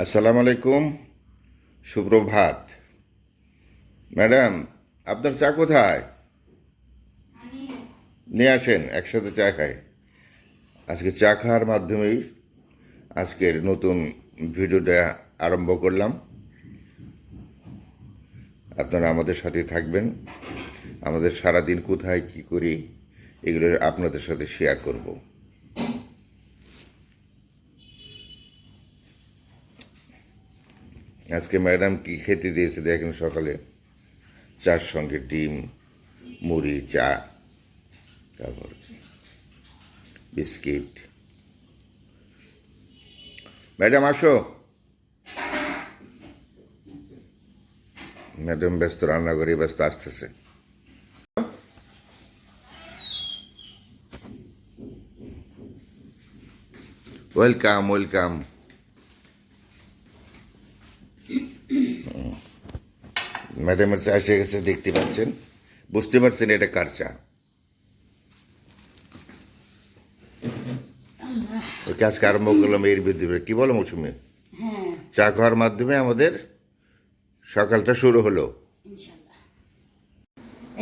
আসসালামু আলাইকুম, সুপ্রভাত। ম্যাডাম, আপনার চা কোথায়? নিয়ে আসেন, একসাথে চা খাই। আজকে চা খাওয়ার মাধ্যমেই আজকের নতুন ভিডিওটা আরম্ভ করলাম। আপনারা আমাদের সাথে থাকবেন। আমাদের সারাদিন কোথায়, কি করি, এগুলো আপনাদের সাথে শেয়ার করব। আজকে ম্যাডাম কি খেতে দিয়েছে দেখেন সকালে? চার সঙ্গে ডিম, মুড়ি, চা, তারপর বিস্কিট। ম্যাডাম, আসো। ম্যাডাম ব্যস্ত রান্নাঘরে ব্যস্ত, আসতেছে। Welcome welcome. ম্যাডামের চা এসে গেছে দেখতে পাচ্ছেন। বুঝতে পারছেন এটা কার চা? ওকে আজকে আরম্ভ করলাম এর ভিতরে কি বলো মৌসুমি? হ্যাঁ। চা খাওয়ার মাধ্যমে আমাদের সকালটা শুরু হলো।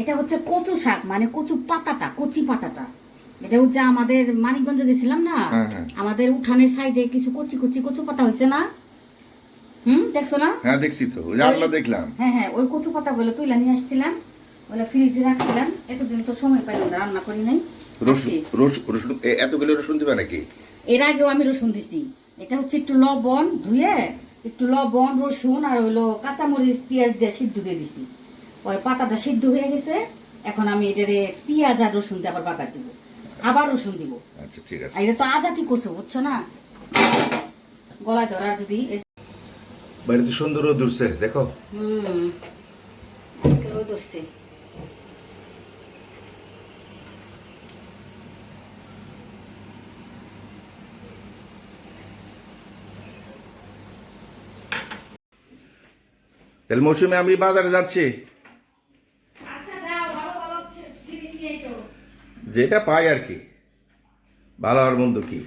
এটা হচ্ছে কচু শাক মানে কচু পাতাটা কচি পাতাটা। এটা হচ্ছে আমাদের মানিকগঞ্জে গেছিলাম না? হ্যাঁ, হ্যাঁ। আমাদের উঠানের সাইডে কিছু কচি কচি কচু পাতা হয়েছে না? হুম দেখছ না? হ্যাঁ দেখছি তো। জানলা দেখলাম। হ্যাঁ হ্যাঁ ওই কচু পাতাগুলো তুলে নিয়ে আসছিলাম ওগুলো ফ্রিজে রাখছিলাম এতদিন তো সময় পাইলাম না রান্না করি নাই। রসুন রসুন রসুন এতগুলো রসুন দিবে নাকি? এর আগেও আমি রসুন দিছি। এটা হচ্ছে একটু লবণ ধুয়ে একটু লবণ রসুন আর হইল কাঁচামরিচ পেঁয়াজ দিয়ে সিদ্ধ দিয়ে দিছি। পরে পাতাটা সিদ্ধ হয়ে গেছে এখন আমি এটারে পেঁয়াজ আর রসুন দিয়ে আবার বাগার দিব। আবার রসুন দিব। আচ্ছা ঠিক আছে। এটা তো আজাতি কচু বুঝছ না? গলায় ধরার যদি এ- বাড়িতে সুন্দর রোদ উঠছে দেখো। হুম। আজকে রোদ উঠছে। তাহলে মৌসুমে আমি বাজারে যাচ্ছি। আচ্ছা যেটা পাই আর কি ভালো আর মন্দ কি?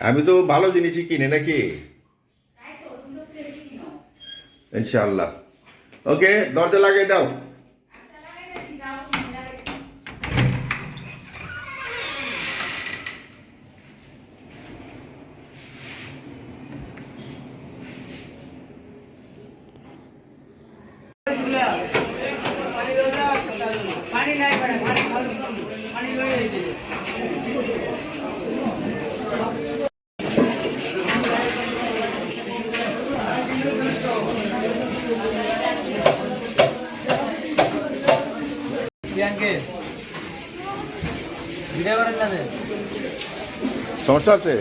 আমি তো ভালো জিনিসই কিনি নাকি তাই তো তুমি তো বেশি কিনো ইনশাআল্লাহ। ওকে দরজা লাগিয়ে দাও আচ্ছা লাগাই দিচ্ছি যাও তুমি লাগাই প্রিয়াঙ্কে ভিডিও করেন না যে? সমস্যা আছে?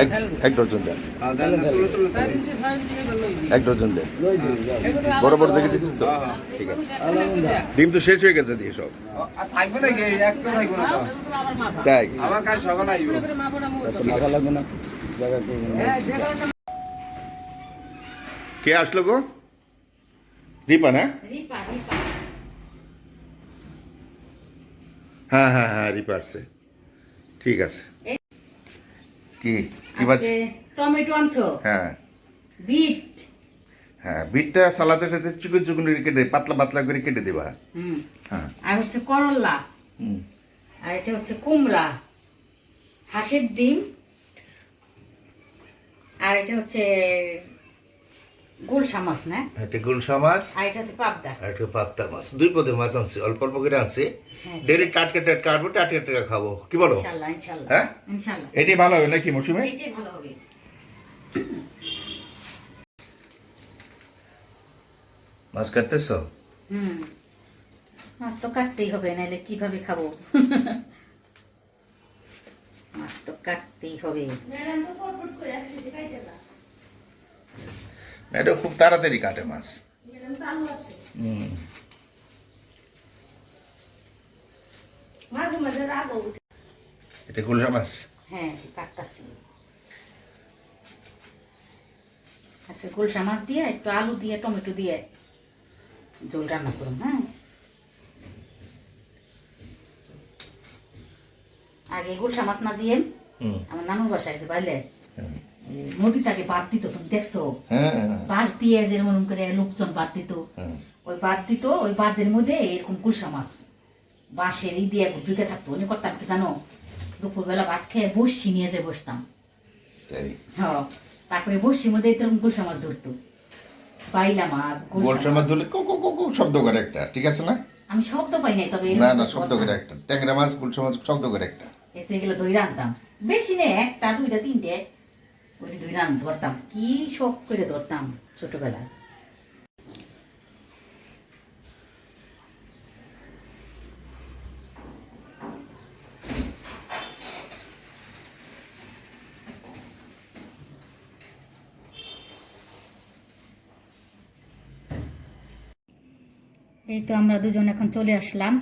এক- ডজন দেন। এক ডজন দেন। বড় বড় দেখে দিচ্ছি তো? ঠিক আছে। ডিম তো শেষ হয়ে গেছে দিয়ে সব। তাই? কে আসলো গো? রিপা না? হ্যাঁ হ্যাঁ হ্যাঁ রিপা আসছে। ঠিক আছে। কি? কি আজকে টমেটো আনছো? হ্যাঁ। বিট? হ্যাঁ বিটটা সালাদের সাথে চুকুন চুকুন করে কেটে পাতলা পাতলা করে কেটে দেবা। হুম। হ্যাঁ। আর হচ্ছে করলা। হুম। আর এটা হচ্ছে কুমড়া। হাঁসের ডিম। আর এটা হচ্ছে গুলশা মাছ না? একটা গুলশা মাছ আর এটা হচ্ছে পাবদা। আর একটা পাত্তা মাছ। দুই পদের মাছ আনছি অল্প অল্প করে আনছি। হ্যাঁ, ডেলি টাটকা টাটকা কাটবো টাটকা টাটকা খাব। কি বলো? ইনশাল্লাহ ইনশাল্লাহ। হ্যাঁ? ইনশাল্লাহ। এটাই ভালো হবে নাকি মৌসুমে? এইটাই ভালো হবে। মাছ কাটতেছো? হুম। মাছ তো কাটতেই হবে নাহলে কীভাবে খাব? মাছ তো কাটতেই হবে। এটা খুব তাড়াতাড়ি কাটে মাছ। এটা মাছ? হ্যাঁ কাটতাছি। আচ্ছা গুলশা মাছ দিয়ে একটু আলু দিয়ে টমেটো দিয়ে ঝোল রান্না করুন হ্যাঁ? আগে গুলশা মাছ না দিয়ে আমার নানুর বাসায় বাইলে। হুম। নদী তাকে বাদ দিত তুমি দেখছ? হ্যাঁ হ্যাঁ, বাঁশ দিয়ে যেমন করে লোকজন বাদ দিত ওই বাদ দিত ওই বাদের মধ্যে এরকম কুলসা মাছ। বাঁশের ই দিয়ে ঢুকে থাকতো। উনি করতাম কি জানো দুপুরবেলা ভাত খেয়ে বসি নিয়ে যে বসতাম। হ্যাঁ তারপরে বসির মধ্যে এরকম গুলসা মাছ ধরতো। বাইলা মাছ গুলশা মাছ ধরলে কো কো কো শব্দ করে একটা ঠিক আছে না? আমি শব্দ পাই নাই তবে না না শব্দ করে একটা। ট্যাংরা মাছ গুলশা মাছ শব্দ করে একটা। এতে দই রান্তাম বেশি নেই একটা দুইটা তিনটে। ওইটি দুই রান ধরতাম। কি শখ করে ধরতাম ছোটবেলায়। এই তো আমরা দুজন এখন চলে আসলাম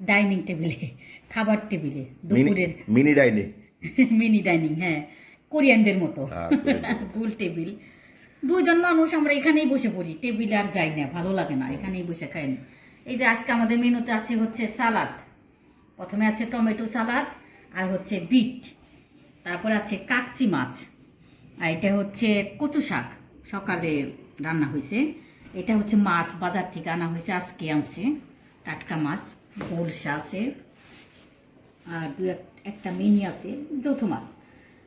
ডাইনিং টেবিলে খাবার টেবিলে দুপুরের মিনি ডাইনিং। মিনি ডাইনিং হ্যাঁ। কোরিয়ানদের মতো। গোল টেবিল দুজন মানুষ আমরা এখানেই বসে পড়ি। টেবিলে আর যাই না ভালো লাগে না এখানেই বসে খাই না। এই যে আজকে আমাদের মেনুতে আছে হচ্ছে সালাদ। প্রথমে আছে টমেটো সালাদ আর হচ্ছে বিট। তারপর আছে কাকচি মাছ। আর এটা হচ্ছে কচু শাক। সকালে রান্না হয়েছে। এটা হচ্ছে মাছ বাজার থেকে আনা হয়েছে আজকে আনছে। টাটকা মাছ গোলসা আছে। আর দু এক- একটা মিনি আছে যৌথ মাছ।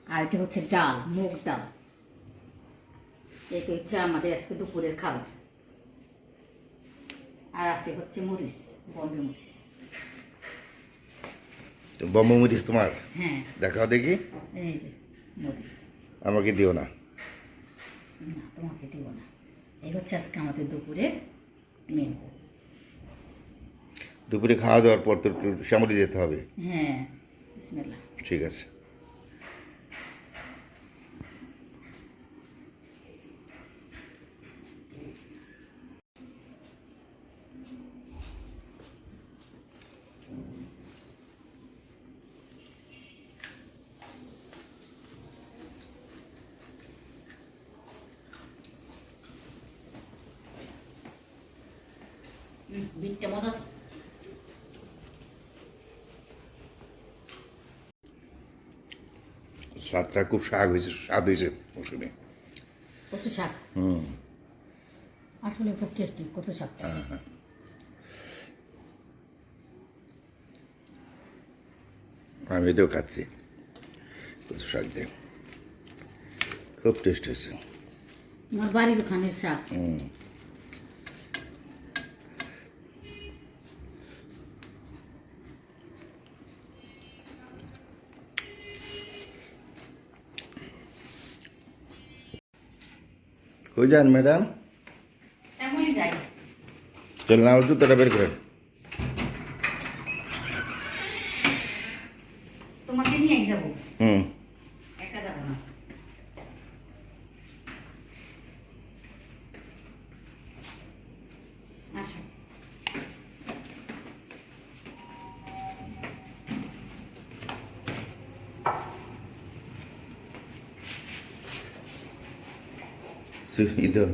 আর এটা হচ্ছে ডাল মুগ ডাল। এটা হচ্ছে আমাদের আজকে দুপুরের খাবার। আর আছে হচ্ছে মরিচ বম্বে মরিচ। বম্ব মরিচ তোমার? হ্যাঁ। দেখাও দেখি। এই যে মরিচ। আমাকে দিও না। না তোমাকে দিব না। এই হচ্ছে আজকে আমাদের দুপুরের মেনু দুপুরে খাওয়া দাওয়ার পর তো শ্যামলি যেতে হবে। হ্যাঁ ঠিক আছে। বিটটা মজা স্বাদটা খুব স্বাদ হয়েছে স্বাদ হয়েছে মৌসুমে। কচু শাক? হুম। আসলে খুব টেস্টি কচু শাকটা। আমি এটাও খাচ্ছি কচু শাক দিয়ে। খুব টেস্ট হয়েছে। আমার বাড়ির ওখানে শাক। হুম। কই যান ম্যাডাম? চল না জুতোটা বের করেন তোমাকে নিয়েই যাব হুম একা যাব না আসো সি- ই দাও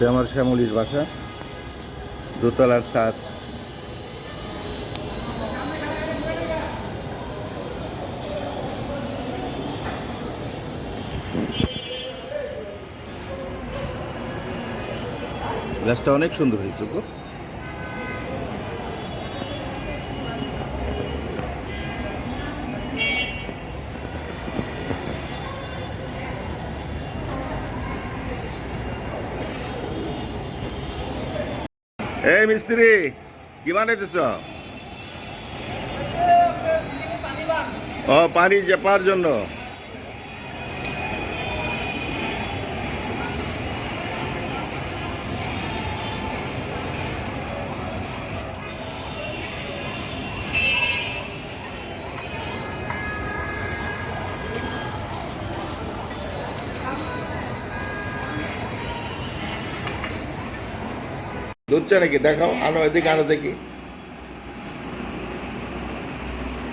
এটা আমার শ্যামলির বাসা দোতলার সাত গাছটা অনেক সুন্দর হয়েছে গো। এই মিস্ত্রি কি বানাইতেছ? ও পানি চেপার জন্য। দুধ চা নাকি? দেখাও আনো এদিকে আনো দেখি।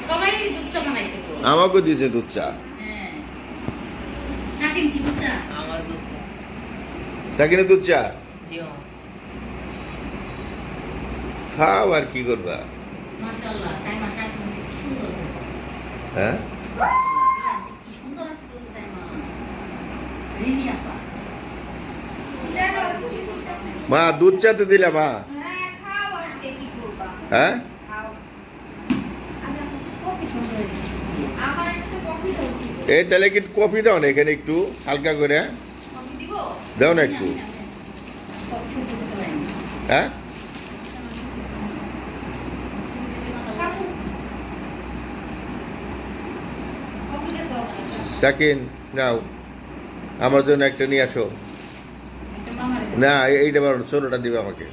আমাকে দুধ চা বানাইছে দিয়েছে দুধ চা হ্যাঁ। শাকিন কি দুধ চা আমার সাকিনে দুধ চা খাও আর কি করবা? মাশাআল্লাহ সাইমা শাশুড়ি কি সুন্দর হ্যাঁ কি সুন্দর আছে তো সাইমা রিনি আপা মা, দুধ চা তো দিলা মা? হ্যাঁ? হ্যাঁ এই তাহলে কি কফি দাও না এখানে একটু, হালকা করে দাও না একটু। হ্যাঁ? সাকিন নাও। আমার জন্য একটা নিয়ে আসো। না এই- এইটা বড় ছোটটা দিবে আমাকে।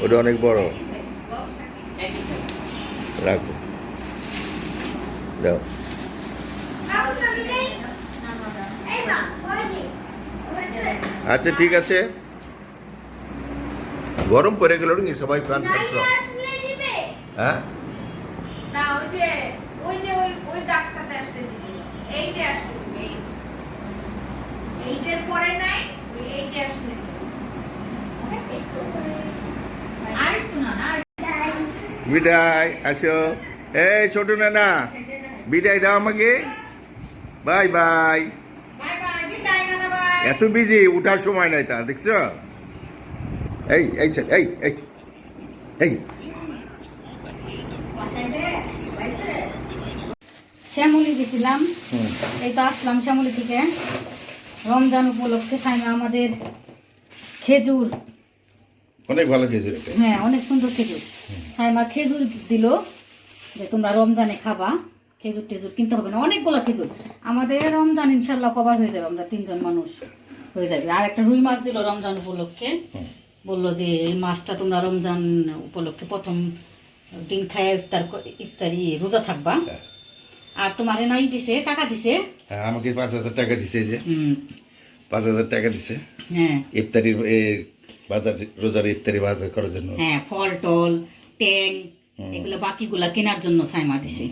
ওটা অনেক বড়। রাখো। দাও। আচ্ছা ঠিক আছে। গরম পড়ে গেল নাকি? সবাই ফ্যান হ্যাঁ? না ওই যে ওই যে ওই ওই দাগটাতে আসতে দিবি। এইটা আসতে এইট। এইটের পরে নাই এইটে আসলে বিদায় আসো। এই ছোট না বিদায় দাও আমাকে। Bye bye. এত বিজি উঠার সময় নাই তা দেখছ? এই এই এই এই এই। শ্যামলি গেছিলাম। এই তো আসলাম শ্যামলি থেকে। রমজান উপলক্ষে সাইমা আমাদের খেজুর অনেক ভালো এটা। হ্যাঁ অনেক সুন্দর খেজুর। সাইমা খেজুর দিল যে তোমরা রমজানে খাবা খেজুর টেজুর কিনতে হবে না অনেকগুলো খেজুর। আমাদের রমজান ইনশাল্লাহ কভার হয়ে যাবে আমরা তিনজন মানুষ হয়ে যাবে। আর একটা রুই মাছ দিল রমজান উপলক্ষে। বলল যে এই মাছটা তোমরা রমজান উপলক্ষে প্রথম দিন খায় ইফতার ইফতারি রোজা থাকবা। হ্যাঁ। আর তোমার নাই দিছে টাকা দিছে। হ্যাঁ আমাকে পাঁচ হাজার টাকা দিছে যে। পাঁচ হাজার টাকা দিছে। হ্যাঁ। ইফতারির বাজার রোজার ইফতারি বাজার করার জন্য। হ্যাঁ ফল টল ট্যাং এগুলো বাকিগুলা কেনার জন্য সাইমা দিছে।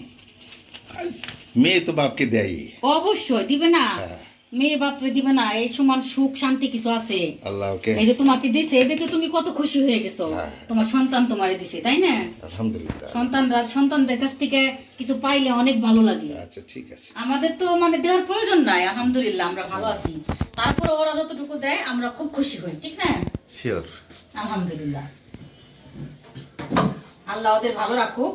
মেয়ে তো বাপকে দেয় অবশ্যই দিবে না। হ্যাঁ। মেয়ে বাপরে দিবে না এই সমান সুখ শান্তি কিছু আছে? আল্লাহ ওকে। এই যে তোমাকে দিছে এতে তুমি কত খুশি হয়ে গেছো। হ্যাঁ। তোমার সন্তান তোমারে দিছে তাই না? আলহামদুলিল্লাহ। সন্তানরা সন্তানদের কাছ থেকে কিছু পাইলে অনেক ভালো লাগে। আচ্ছা ঠিক আছে। আমাদের তো মানে দেওয়ার প্রয়োজন নাই আলহামদুলিল্লাহ আমরা ভালো আছি। তারপর ওরা যতটুকু দেয় আমরা খুব খুশি হই ঠিক না? শিওর আলহামদুলিল্লাহ। আল্লাহ ওদের ভালো রাখুক।